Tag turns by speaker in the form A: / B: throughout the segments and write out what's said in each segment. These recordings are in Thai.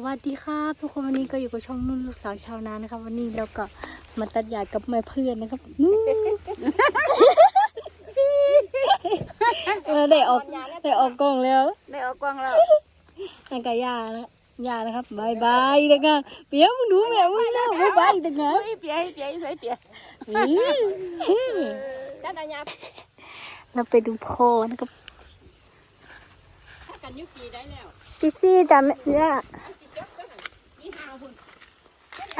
A: สวัสดีครับทุกคนวันนี้ก็อยู่กับช่องนุ่นลูกสาวชาวนานะครับวันนี้เราก็มาตัดหญ้ากับแม่เพื่อนนะครับนู่นเออได้ออกได้ออกกล้องแล้ว
B: ได้ออกกล้องแล้ว
A: นั่นก็หญ้านะหญ้านะครับบายบายตะกันเปียมึงดูแม่มึงแล้วบายบายตะกัน
B: เฮ้ยเปียเปียใส่เปียจ้าดาญา
A: เราไปดูพ่อนะครับ
B: ถ้ากันยุปีได้แล้ว
A: พี่ซี่จำเนี่ย
B: นี่ห้าหุ่น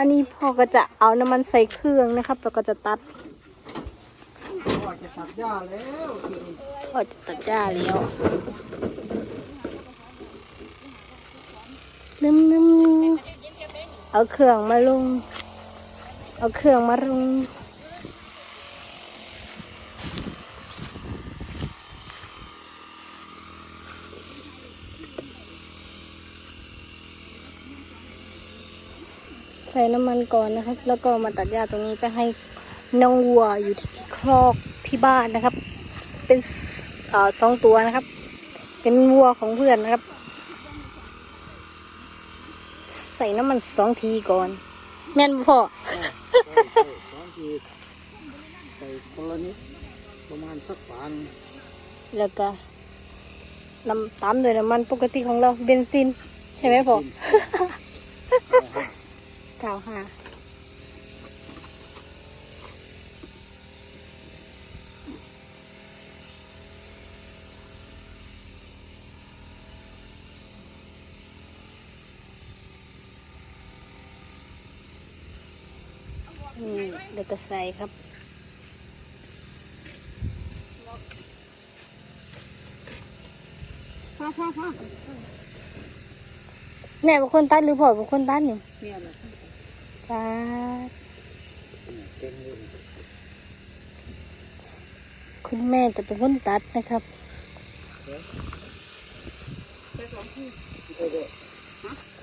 A: อันนี้พ่อก็จะเอาน้ำมันใส่เครื่องนะครับแล้วก็จะตัด
C: พ่อจะตัดหญ้าแล้วจริง
A: พ่อจะตัดหญ้าแล้วนึ่มนึ่มเอาเครื่องมาลง เอาเครื่องมาลง ใส่น้ำมันก่อนนะครับ แล้วก็มาตัดหญ้าตรงนี้ไปให้น้องวัวอยู่ที่ครอกที่บ้านนะครับ เป็นเอ่อสองตัวนะครับ เป็นวัวของเพื่อนนะครับ ใส่น้ำมันสองทีก่อน แม่นบ่พ่อ
C: สองทีใส่คนละนิดประมาณสักปาน
A: แล้วก็น้ำตามด้วยน้ำมันปกติของเราเบนซิน ใช่ไหมพ่อ เก้าห้านี่เดี๋ยวก็ใส่ครับ
B: พ่อพ่อพ่อ
A: แม่เป็นคนตัดหรือพ่อเป็นคนตัดนี่
B: เนี่ยแหละ
A: ตัดคุณแม่จะเป็นคนตัดนะครับ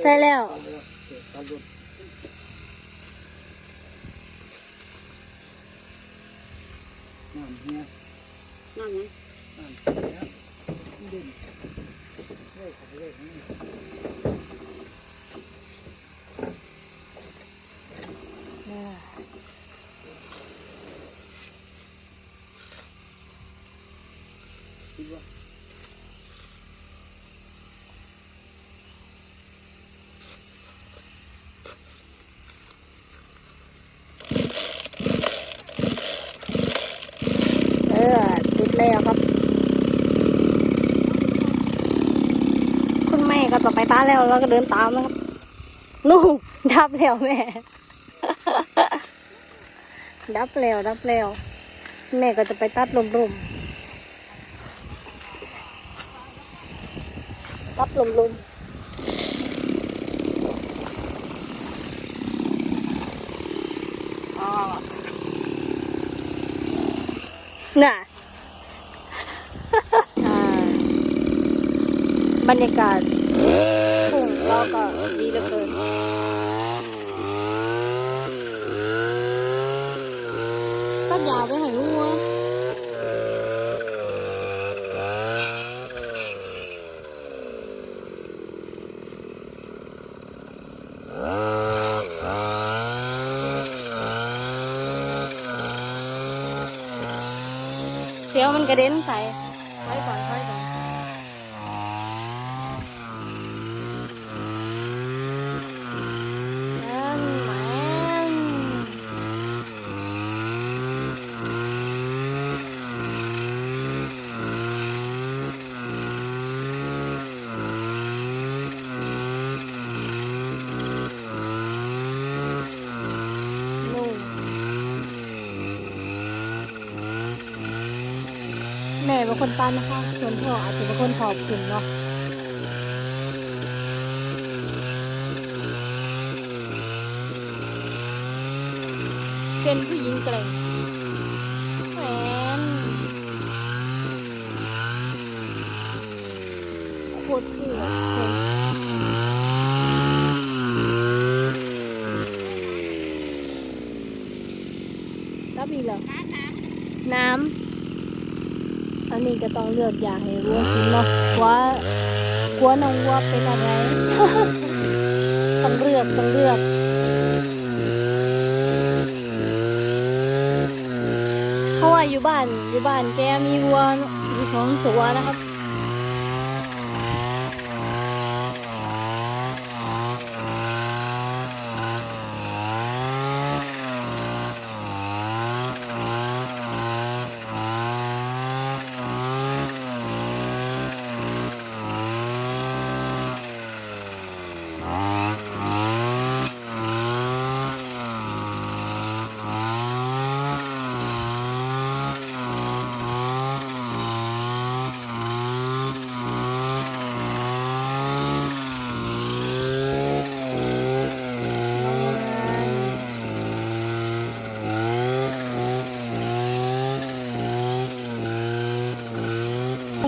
A: ใช่แล้ว
C: เอาแล้วเสร็จตัดรถน้ำเฮีย
B: นั่นไง
C: น้ำเฮียดินเลยขับเลยนี่คิดว่า
A: เออติดแล้วครับ คุณแม่ก็จะไปตัด แล้วแล้วก็เดินตามนะครับนู่นดับแล้วแม่ ดับแล้วดับแล้ว แม่ก็จะไปตัดลมๆตัดลมๆอ๋อน่ะบรรยากาศ ก็ดีเหลือเกินตัดยาวไปให้วัวเสียวมันกระเด็นใส่ไว้ก่อนไว้ก่อนนั่นแหมนู่นแม่เป็น คนตันนะคะส่วนพ่ออาจจะเป็นคนขอบคุณเนาะเป็นผู้หญิงแกร่งแหวนโคตรเท่อะคนรับอีกเหรอน้ำ อันนี้ก็ต้องเลือกยาให้วัวกินเนาะกลัวัวน้องวัวเป็นอะไรต้องเลือกต้องเลือกเพราะว่าอยู่บ้านอยู่บ้านแกมีวัวอยู่สองตัวนะครับ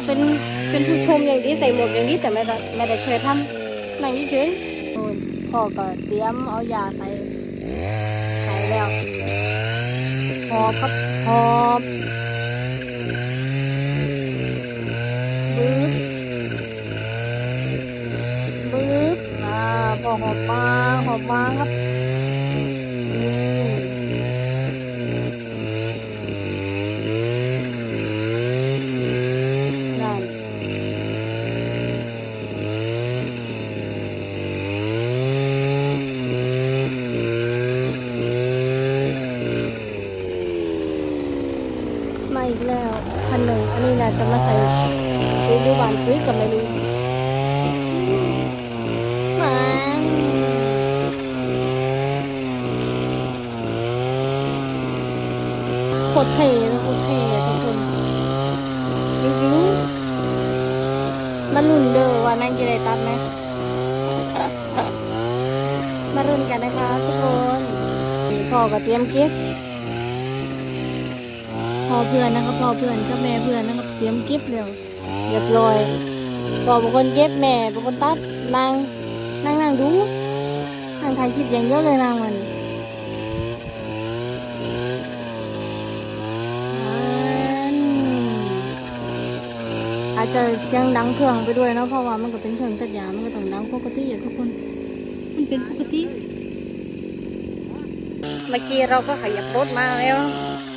A: เป็นเป็นผู้ชมอย่างนี้ใส่หมวกอย่างนี้แต่ไม่ได้ไม่ได้เคยทำนั่งเฉยๆโอ้ยพ่อก็เตรียมเอายาใส่ใส่แล้วหอบครับหอบบบึ๊บอ่าพ่อหอบมาหอบมาครับอืม นั่นมาอีกแล้วคันหนึ่ง อันนี้น่าจะมาใส่ปุ๋ยหรือหวานปุ๋ยก็ไม่รู้มันโคตรเท่นะโคตรเท่อะทุกคนจริงๆมาลุ้นเด้อว่านั่งจะได้ตัดไหมมาลุ้นกันนะคะทุกคนพ่อก็เตรียมเก็บพ่อเพื่อนนะครับพ่อเพื่อนกับแม่เพื่อนนะครับ เตรียมเก็บเร็วเรียบร้อยพ่อเป็นคนเก็บแม่เป็นคนตัดนางนางนั่งดูนางถ่ายคลิปอย่างเดียวเลยนางมันอันอาจจะเสียงดังเครื่องไปด้วยเนาะเพราะว่ามันก็เป็นเครื่องตัดหญ้ามันก็ต้องดังปกติอะทุกคน มันเป็นปกติเมื่อกี้เราก็ขยับรถมาแล้ว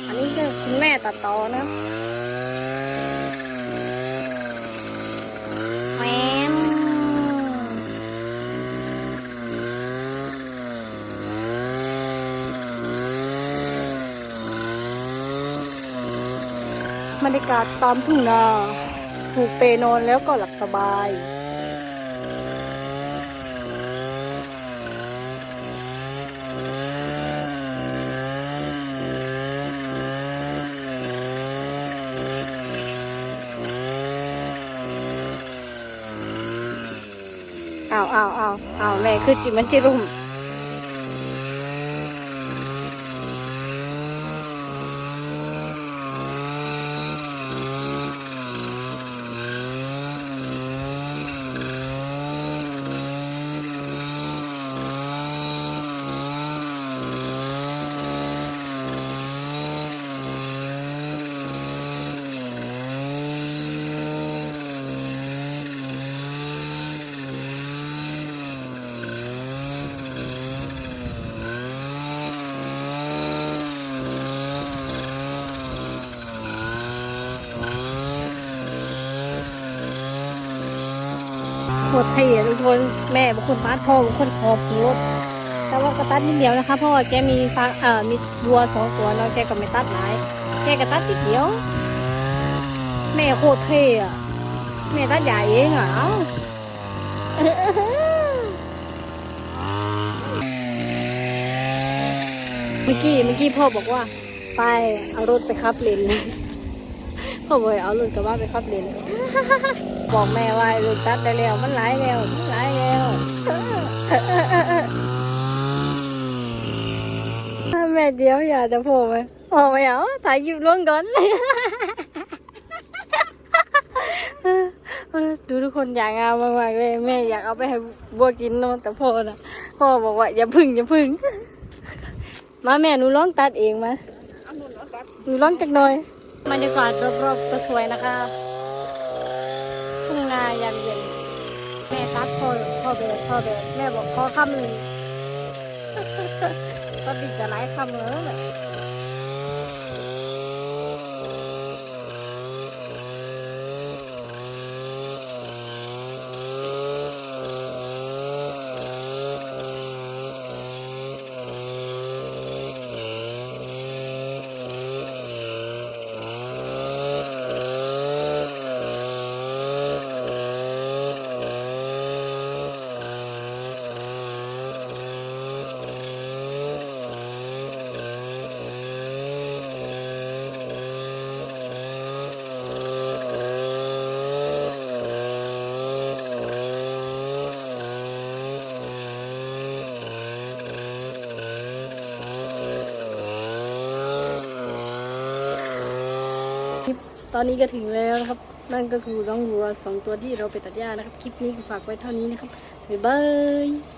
A: อันนี้ก็คุณแม่ตัดต่อนะแหมม บรรยากาศตามทุ่งนาผูกเปนอนแล้วก็หลับสบาย อ้าวอ้าวอ้าวอ้าวแม่คือจิมันจิรุ่ม โคตรเท่อะทุกคนแม่บางคนฟาดพ่อบางคนขอบรถแต่ว่าก็ตัดนิดเดียวนะคะเพราะว่าแกมีฟักเอ่อมีวัวสองตัวเนาแกก็ไม่ตัดหลาย แกก็ตัดนิดเดียว แม่โคตรเท่อะแม่ตัดใหญ่เองเหรอเมื่อกี้เมื่อกี้พ่อบอกว่า ไปเอารถไปขับเลน พ่อบอกเอารถกระบะไปขับเลนบอกแม่ว่าให้รถตัดได้แล้วมันหลายแล้วมันหลายแล้วแม่เดียวอย่าจะพ่อไหมพ่ไม่เอาถ่ายคลิปลงก่อนดูทุกคนอยางงามมากๆเลยแม่อยากเอาไปให้บัวกินนอะแต่พ่อนะพ่อบอกว่าอย่าพึ่งอย่าพึ่งมาแม่หนูร้องตัดเองมา
B: หนุนเอาตัด
A: หนูร้องจักหน่อย บรรยากาศรอบๆก็สวยนะคะทุ่งนายามเย็นแม่ตัดพ่อพ่อเบสพ่อเบสแม่บอกขอคำหนึ่งก็ติดจะไล่คำเลย อนนี้ก็ถึงแล้วนะครับ นั่นก็คือน้องวัวสองตัวที่เราไปตัดหญ้านะครับ คลิปนี้ก็ฝากไว้เท่านี้นะครับ บ๊ายบาย